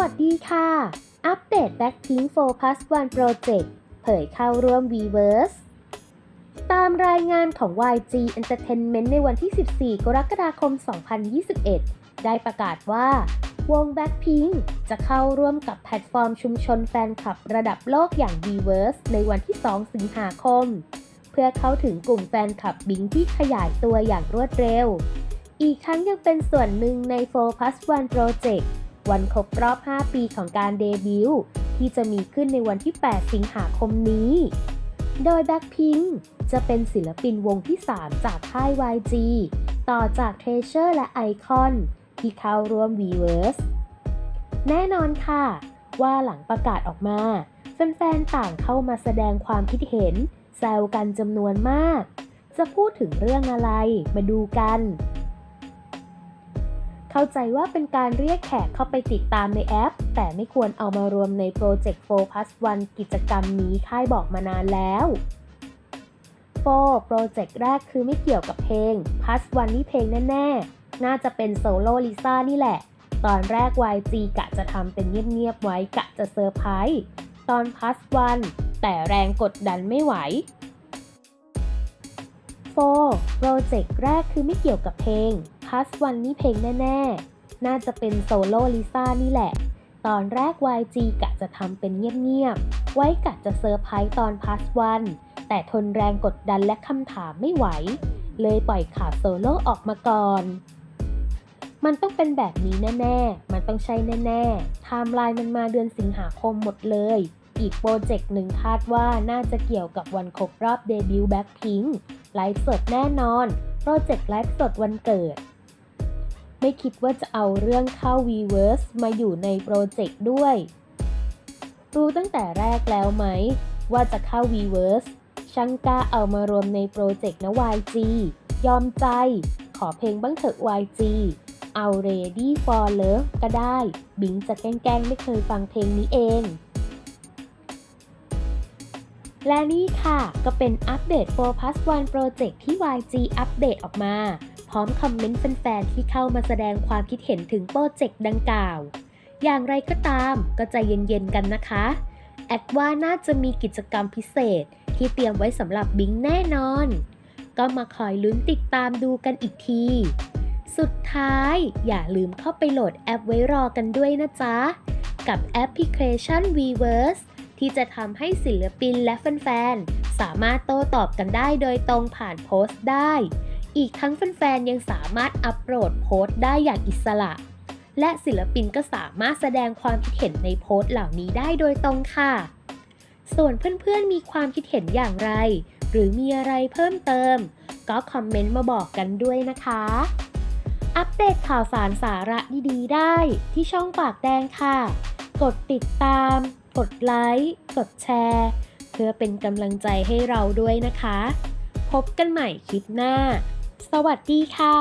วัสดีค่ะ อัปเดต Blackpink 4 plus 1 Project เผยเข้าร่วม Weverse ตามรายงานของ YG Entertainment ในวันที่ 14 กรกฎาคม 2021 ได้ประกาศว่าวง Blackpink จะเข้าร่วมกับแพลตฟอร์มชุมชนแฟนคลับระดับโลกอย่าง Weverse ในวันที่ 2 สิงหาคม เพื่อเข้าถึงกลุ่มแฟนคลับบิงที่ขยายตัวอย่างรวดเร็ว อีกทั้งยังเป็นส่วนหนึ่งใน 4 plus 1 Project วันครบรอบ 5 ปีของการเดบิวต์ที่จะมีขึ้นในวันที่ 8 สิงหาคมนี้ โดย Blackpink จะเป็นศิลปินวงที่ 3 จากค่าย YG ต่อจาก Treasure และ Icon ที่เข้าร่วม Weverse แน่นอนค่ะ ว่าหลังประกาศออกมาแฟนๆต่างเข้ามาแสดงความคิดเห็น แซวกันจำนวนมาก จะพูดถึงเรื่องอะไรมาดูกัน เข้าใจว่าเป็นการเรียกแขกเข้าไปติดตามในแอป แต่ไม่ควรเอามารวมในโปรเจกต์4 plus 1กิจกรรมนี้ค่ายบอกมานานแล้ว4โปรเจกต์แรกคือไม่เกี่ยวกับเพลง plus 1นี่เพลงแน่ๆ น่าจะเป็นโซโล่ลิซ่านี่แหละ ตอนแรก YG กะจะทำเป็นเงียบๆไว้กะจะเซอร์ไพรส์ตอน plus 1แต่แรงกดดันไม่ไหว 4. โปรเจกต์แรกคือไม่เกี่ยวกับเพลง plus 1นี่เพลงแน่ ๆ น่าจะเป็นโซโล่ลิซ่านี่แหละ ตอนแรก YG กะจะทำเป็นเงียบ ๆ ไว้กะจะเซอร์ไพรส์ตอน plus 1แต่ทนแรงกดดันและคำถามไม่ไหว เลยปล่อยข่าวโซโล่ออกมาก่อน มันต้องเป็นแบบนี้แน่ ๆ มันต้องใช่แน่ๆไทม์ไลน์มันมาเดือนสิงหาคมหมดเลย อีกโปรเจกต์หนึ่งคาดว่าน่าจะเกี่ยวกับวันครบรอบเดบิวต์แบ็คพิงไลฟ์สดแน่นอน โปรเจกต์ไลฟ์สดวันเกิด ไม่คิดว่าจะเอาเรื่องเข้า Weverse มาอยู่ในโปรเจกต์ด้วย รู้ตั้งแต่แรกแล้วไหม ว่าจะเข้า Weverse ช่างกล้าเอามารวมในโปรเจกต์นะ YG ยอมใจ ขอเพลงบ้างเถอะ YG เอา Ready for Love ก็ได้ บิงจะแกล้งไม่เคยฟังเพลงนี้เอง และนี่ค่ะก็เป็นอัปเดต4 plus 1 Project ที่ YG อัปเดตออกมา พร้อมคอมเมนต์แฟนๆที่เข้ามาแสดงความคิดเห็นถึงโปรเจกต์ดังกล่าว อย่างไรก็ตามก็ใจเย็นๆกันนะคะ แอดว่าน่าจะมีกิจกรรมพิเศษที่เตรียมไว้สำหรับบิงแน่นอน ก็มาคอยลุ้นติดตามดูกันอีกที สุดท้ายอย่าลืมเข้าไปโหลดแอปไว้รอกันด้วยนะจ๊ะ กับแอปพลิเคชัน Weverse ที่จะทำให้ศิลปินและแฟนๆ สามารถโต้ตอบกันได้โดยตรงผ่านโพสต์ได้ อีกทั้งแฟนๆ ยังสามารถอัปโหลดโพสต์ได้อย่างอิสระ และศิลปินก็สามารถแสดงความคิดเห็นในโพสต์เหล่านี้ได้โดยตรงค่ะ ส่วนเพื่อนๆ มีความคิดเห็นอย่างไร หรือมีอะไรเพิ่มเติม ก็คอมเมนต์มาบอกกันด้วยนะคะอัปเดตข่าวสารสาระดีๆ ได้ที่ช่องปากแดงค่ะ กดติดตาม กดไลค์ กดแชร์ เพื่อเป็นกำลังใจให้เราด้วยนะคะ พบกันใหม่คลิปหน้า สวัสดีค่ะ